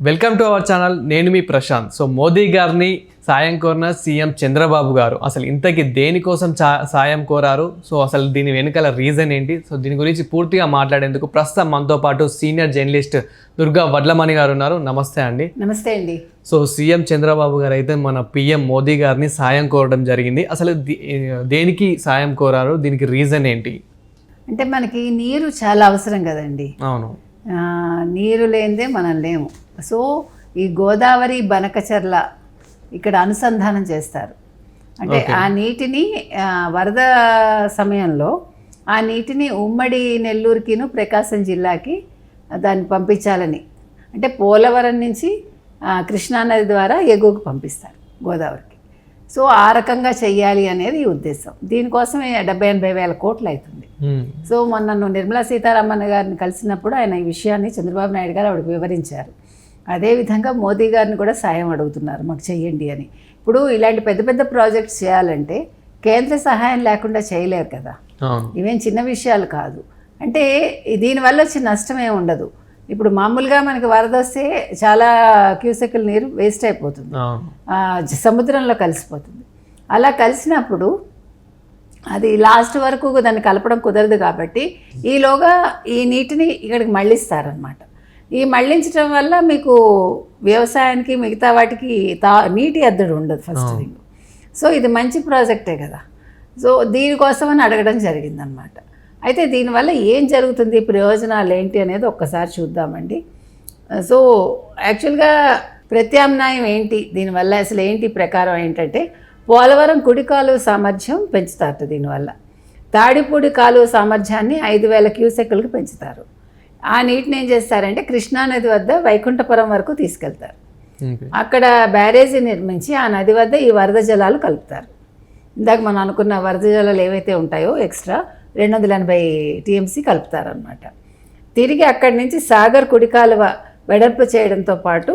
Welcome to our channel నేను మీ Prashanth. So Modi గారిని సాయం కోరిన సీఎం చంద్రబాబు గారు అసలు ఇంతకీ దేనికోసం చా- సాయం కోరారు? సో అసలు దీని వెనుకల రీజన్ ఏంటి? సో దీని గురించి పూర్తిగా మాట్లాడేందుకు ప్రస్తుతం మనతో పాటు సీనియర్ జర్నలిస్ట్ దుర్గా వడ్లమణి గారు ఉన్నారు. నమస్తే అండి. నమస్తే అండి. సో సీఎం చంద్రబాబు గారు అయితే మన పిఎం మోదీ గారిని సాయం కోరడం జరిగింది. అసలు దేనికి సాయం కోరారు? దీనికి రీజన్ ఏంటి? అంటే మనకి నీరు చాలా అవసరం కదండి. అవును. నీరు లేనిదే మనం లేము. సో ఈ గోదావరి బనకచర్ల ఇక్కడ అనుసంధానం చేస్తారు. అంటే ఆ నీటిని వరద సమయంలో ఆ నీటిని ఉమ్మడి నెల్లూరుకిను ప్రకాశం జిల్లాకి దాన్ని పంపించాలని. అంటే పోలవరం నుంచి కృష్ణానది ద్వారా ఎగువకు పంపిస్తారు గోదావరికి. సో ఆ రకంగా చెయ్యాలి అనేది ఈ ఉద్దేశం. దీనికోసమే డెబ్బై ఎనభై వేల కోట్లు అవుతుంది. సో మొన్న నిర్మలా సీతారామన్ గారిని కలిసినప్పుడు ఆయన ఈ విషయాన్ని చంద్రబాబు నాయుడు గారు ఆవిడకి వివరించారు. అదేవిధంగా మోదీ గారిని కూడా సాయం అడుగుతున్నారు మాకు చెయ్యండి అని. ఇప్పుడు ఇలాంటి పెద్ద పెద్ద ప్రాజెక్ట్స్ చేయాలంటే కేంద్ర సహాయం లేకుండా చేయలేరు కదా. ఇవేం చిన్న విషయాలు కాదు. అంటే దీనివల్ల వచ్చే నష్టం ఏమి ఉండదు. ఇప్పుడు మామూలుగా మనకి వరద వస్తే చాలా క్యూసెక్కుల నీరు వేస్ట్ అయిపోతుంది. సముద్రంలో కలిసిపోతుంది. అలా కలిసినప్పుడు అది లాస్ట్ వరకు దాన్ని కలపడం కుదరదు కాబట్టి ఈలోగా ఈ నీటిని ఇక్కడికి మళ్ళిస్తారనమాట ఈ మళ్ళించడం వల్ల మీకు వ్యవసాయానికి మిగతా వాటికి తా నీటి ఎద్దడి ఉండదు ఫస్ట్ థింగ్. సో ఇది మంచి ప్రాజెక్టే కదా. సో దీనికోసమని అడగడం జరిగిందనమాట అయితే దీనివల్ల ఏం జరుగుతుంది? ప్రయోజనాలు ఏంటి అనేది ఒక్కసారి చూద్దామండి. సో యాక్చువల్గా ప్రత్యామ్నాయం ఏంటి? దీనివల్ల అసలు ఏంటి ప్రకారం ఏంటంటే పోలవరం కుడి కాలువ సామర్థ్యం పెంచుతారట దీనివల్ల. తాడిపూడి కాలువ సామర్థ్యాన్ని ఐదు వేల క్యూసెక్కులకు పెంచుతారు. ఆ నీటిని ఏం చేస్తారంటే కృష్ణానది వద్ద వైకుంఠపురం వరకు తీసుకెళ్తారు. అక్కడ బ్యారేజీ నిర్మించి ఆ నది వద్ద ఈ వరద జలాలు కలుపుతారు. ఇందాక మనం అనుకున్న వరద జలాలు ఏవైతే ఉంటాయో ఎక్స్ట్రా రెండు వందల ఎనభై టీఎంసీ కలుపుతారనమాట తిరిగి అక్కడి నుంచి సాగర్ కుడి కాలువ వెడల్పు చేయడంతో పాటు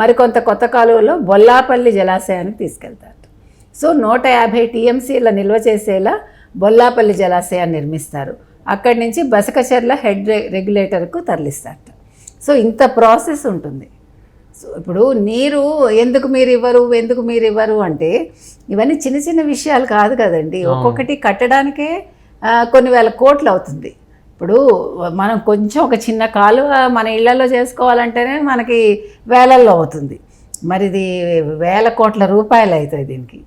మరికొంత కొత్త కాలువలో బొల్లాపల్లి జలాశయానికి తీసుకెళ్తారు. సో నూట యాభై టీఎంసీల నిల్వ చేసేలా బొల్లాపల్లి జలాశయాన్ని నిర్మిస్తారు. అక్కడి నుంచి బసకచెర్ల హెడ్ రెగ్యులేటర్కు తరలిస్తారట సో ఇంత ప్రాసెస్ ఉంటుంది. సో ఇప్పుడు నీరు ఎందుకు మీరు ఇవ్వరు ఎందుకు మీరు ఇవ్వరు అంటే ఇవన్నీ చిన్న చిన్న విషయాలు కాదు కదండి. ఒక్కొక్కటి కట్టడానికే కొన్ని వేల కోట్లు అవుతుంది. ఇప్పుడు మనం కొంచెం ఒక చిన్న కాలువ మన ఇళ్ళలో చేసుకోవాలంటేనే మనకి వేలల్లో అవుతుంది. మరి ఇది వేల కోట్ల రూపాయలు అవుతాయి దీనికి.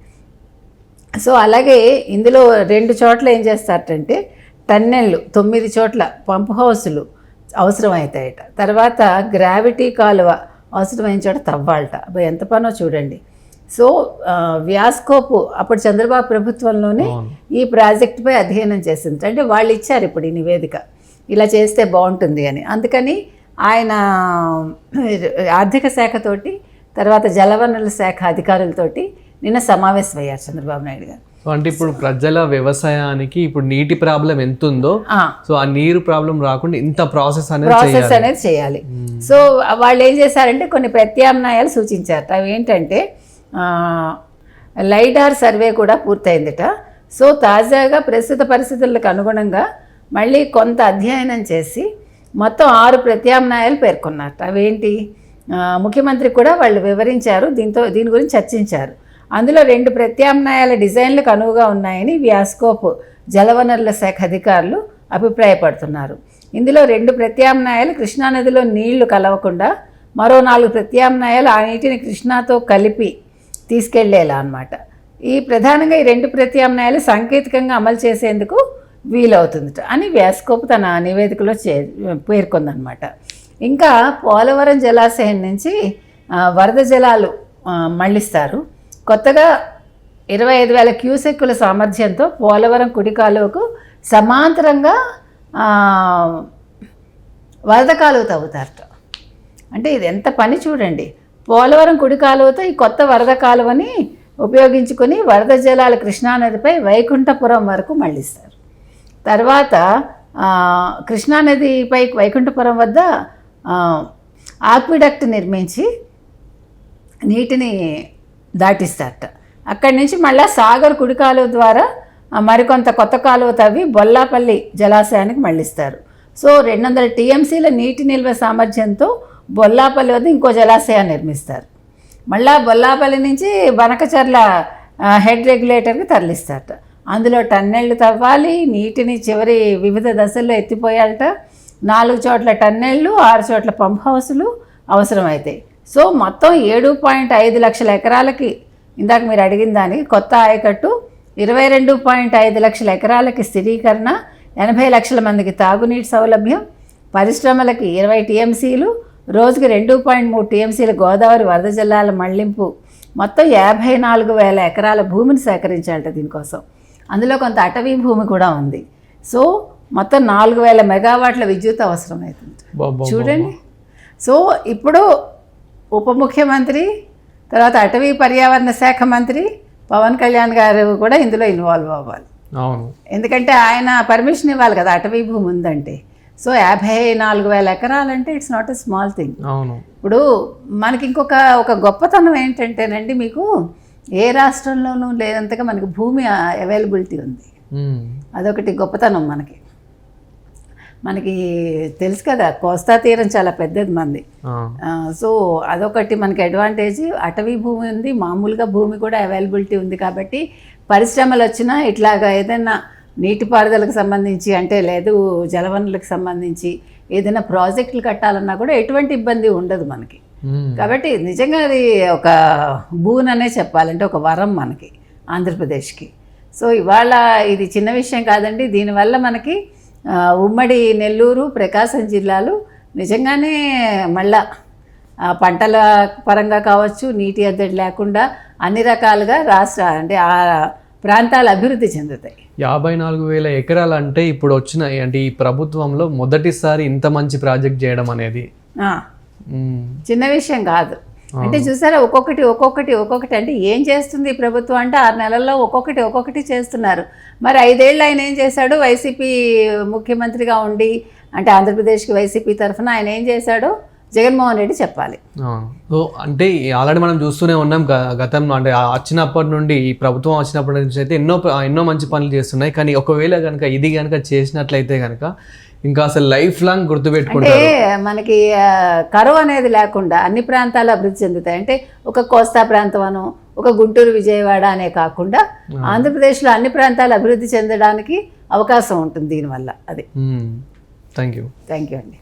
సో అలాగే ఇందులో రెండు చోట్ల ఏం చేస్తారంటే టన్నెళ్ళు తొమ్మిది చోట్ల పంప్ హౌసులు అవసరమవుతాయట తర్వాత గ్రావిటీ కాలువ అవసరమైన చోట తవ్వాలట. ఎంత పనో చూడండి. సో వ్యాస్కోపు అప్పుడు చంద్రబాబు ప్రభుత్వంలోనే. ఈ ప్రాజెక్టుపై అధ్యయనం చేసింది. అంటే వాళ్ళు ఇచ్చారు ఇప్పుడు ఈ నివేదిక. ఇలా చేస్తే బాగుంటుంది అని. అందుకని ఆయన ఆర్థిక శాఖతోటి తర్వాత జలవనరుల శాఖ అధికారులతోటి నిన్న సమావేశమయ్యారు చంద్రబాబు నాయుడు గారు. అంటే ఇప్పుడు ప్రజల వ్యవసాయానికి ఇప్పుడు నీటి ప్రాబ్లం ఎంత ఉందో సో ఆ నీరు ప్రాబ్లం రాకుండా ఇంత ప్రాసెస్ అనేది ప్రాసెస్ అనేది చేయాలి. సో వాళ్ళు ఏం చేశారంటే కొన్ని ప్రత్యామ్నాయాలు సూచించారు అవి ఏంటంటే లైడార్ సర్వే కూడా పూర్తయిందిట. సో తాజాగా ప్రస్తుత పరిస్థితులకు అనుగుణంగా మళ్ళీ కొంత అధ్యయనం చేసి మొత్తం ఆరు ప్రత్యామ్నాయాలు పేర్కొన్నారు అవేంటి? ముఖ్యమంత్రి కూడా వాళ్ళు వివరించారు దీంతో దీని గురించి చర్చించారు. అందులో రెండు ప్రత్యామ్నాయాల డిజైన్లకు అనువుగా ఉన్నాయని వ్యాస్కోప్ జలవనరుల శాఖ అధికారులు అభిప్రాయపడుతున్నారు. ఇందులో రెండు ప్రత్యామ్నాయాలు కృష్ణానదిలో నీళ్ళు కలవకుండా మరో నాలుగు ప్రత్యామ్నాయాలు ఆ నీటిని కృష్ణాతో కలిపి తీసుకెళ్ళేలా అన్నమాట. ఈ ప్రధానంగా ఈ రెండు ప్రత్యామ్నాయాలు సాంకేతికంగా అమలు చేసేందుకు వీలవుతుంది అని వ్యాస్కోప్ తన నివేదికలో చే పేర్కొందనమాట ఇంకా పోలవరం జలాశయం నుంచి వరద జలాలు మళ్ళిస్తారు కొత్తగా ఇరవై ఐదు వేల క్యూసెక్కుల సామర్థ్యంతో పోలవరం కుడి కాలువకు సమాంతరంగా వరద కాలువ తవ్వుతారట. అంటే ఇది ఎంత పని చూడండి. పోలవరం కుడి కాలువతో ఈ కొత్త వరద కాలువని ఉపయోగించుకొని వరద జలాలు కృష్ణానదిపై వైకుంఠపురం వరకు మళ్ళిస్తారు తర్వాత కృష్ణానదిపై వైకుంఠపురం వద్ద ఆక్విడక్ట్ నిర్మించి నీటిని దాటిస్తారట. అక్కడి నుంచి మళ్ళీ సాగర్ కుడి కాలువ ద్వారా మరికొంత కొత్త కాలువ తవ్వి బొల్లాపల్లి జలాశయానికి మళ్ళిస్తారు సో రెండు వందల టీఎంసీల నీటి నిల్వ సామర్థ్యంతో బొల్లాపల్లి వద్ద ఇంకో జలాశయాన్ని నిర్మిస్తారు. మళ్ళా బొల్లాపల్లి నుంచి బనకచర్ల హెడ్ రెగ్యులేటర్కి తరలిస్తారట. అందులో టన్నెళ్ళు తవ్వాలి నీటిని చివరి వివిధ దశల్లో ఎత్తిపోయాలట. నాలుగు చోట్ల టన్నెళ్ళు ఆరు చోట్ల పంప్ హౌసులు అవసరమవుతాయి సో మొత్తం ఏడు పాయింట్ ఐదు లక్షల ఎకరాలకి ఇందాక మీరు అడిగిన దానికి కొత్త ఆయకట్టు ఇరవై రెండు పాయింట్ ఐదు లక్షల ఎకరాలకి స్థిరీకరణ ఎనభై లక్షల మందికి తాగునీటి సౌలభ్యం పరిశ్రమలకి ఇరవై టీఎంసీలు రోజుకి రెండు పాయింట్ మూడు టీఎంసీల గోదావరి వరద జలాల మళ్ళింపు. మొత్తం యాభై నాలుగు వేల ఎకరాల భూమిని సేకరించాలట దీనికోసం. అందులో కొంత అటవీ భూమి కూడా ఉంది. సో మొత్తం నాలుగు వేల మెగావాట్ల విద్యుత్ అవసరమవుతుంది బాబా చూడండి. సో ఇప్పుడు ఉప ముఖ్యమంత్రి తర్వాత అటవీ పర్యావరణ శాఖ మంత్రి పవన్ కళ్యాణ్ గారు కూడా ఇందులో ఇన్వాల్వ్ అవ్వాలి. అవును. ఎందుకంటే ఆయన పర్మిషన్ ఇవ్వాలి కదా అటవీ భూమి ఉందంటే. సో యాభై నాలుగు వేల ఎకరాలంటే it's not a small thing అవును. ఇప్పుడు మనకి ఇంకొక ఒక గొప్పతనం ఏంటంటేనండి మీకు ఏ రాష్ట్రంలోనూ లేనంతగా మనకి భూమి అవైలబిలిటీ ఉంది. అదొకటి గొప్పతనం మనకి. మనకి తెలుసు కదా కోస్తా తీరం చాలా పెద్దది మంది. సో అదొకటి మనకి అడ్వాంటేజ్ అటవీ భూమి ఉంది మామూలుగా భూమి కూడా అవైలబిలిటీ ఉంది కాబట్టి పరిశ్రమలు వచ్చినా ఇట్లాగా ఏదైనా నీటిపారుదలకు సంబంధించి అంటే లేదు జలవనరులకు సంబంధించి ఏదైనా ప్రాజెక్టులు కట్టాలన్నా కూడా ఎటువంటి ఇబ్బంది ఉండదు మనకి. కాబట్టి నిజంగా అది ఒక బూన్ అనే చెప్పాలంటే ఒక వరం మనకి ఆంధ్రప్రదేశ్కి. సో ఇవాళ ఇది చిన్న విషయం కాదండి. దీనివల్ల మనకి ఉమ్మడి నెల్లూరు ప్రకాశం జిల్లాలు నిజంగానే మళ్ళా పంటల పరంగా కావచ్చు నీటి ఎద్దడి లేకుండా అన్ని రకాలుగా రాష్ట్ర అంటే ఆ ప్రాంతాలు అభివృద్ధి చెందుతాయి. యాభై నాలుగు వేల ఎకరాలు అంటే ఇప్పుడు వచ్చిన అంటే ఈ ప్రభుత్వంలో మొదటిసారి ఇంత మంచి ప్రాజెక్ట్ చేయడం అనేది. చిన్న విషయం కాదు. అంటే చూసారా ఒక్కొక్కటి ఒక్కొక్కటి ఒక్కొక్కటి అంటే ఏం చేస్తుంది ఈ ప్రభుత్వం అంటే ఆరు నెలల్లో ఒక్కొక్కటి ఒక్కొక్కటి చేస్తున్నారు. మరి ఐదేళ్ళు ఆయన ఏం చేశాడు? వైసీపీ ముఖ్యమంత్రిగా ఉండి అంటే ఆంధ్రప్రదేశ్కి వైసీపీ తరఫున ఆయన ఏం చేశాడో? జగన్మోహన్ రెడ్డి చెప్పాలి. సో అంటే ఆల్రెడీ మనం చూస్తూనే ఉన్నాం గతంలో అంటే వచ్చినప్పటి నుండి ఈ ప్రభుత్వం వచ్చినప్పటి నుంచి అయితే ఎన్నో ఎన్నో మంచి పనులు చేస్తున్నాయి. కానీ ఒకవేళ కనుక ఇది కనుక చేసినట్లయితే కనుక ఇంకా అసలు లైఫ్ లాంగ్ అంటే గుర్తుపెట్టుకుంటారు మనకి కరువు అనేది లేకుండా అన్ని ప్రాంతాలు అభివృద్ధి చెందుతాయి. అంటే ఒక కోస్తా ప్రాంతం అను ఒక గుంటూరు విజయవాడ అనే కాకుండా ఆంధ్రప్రదేశ్లో అన్ని ప్రాంతాలు అభివృద్ధి చెందడానికి అవకాశం ఉంటుంది దీనివల్ల. అది. Thank you. థ్యాంక్ యూ అండి.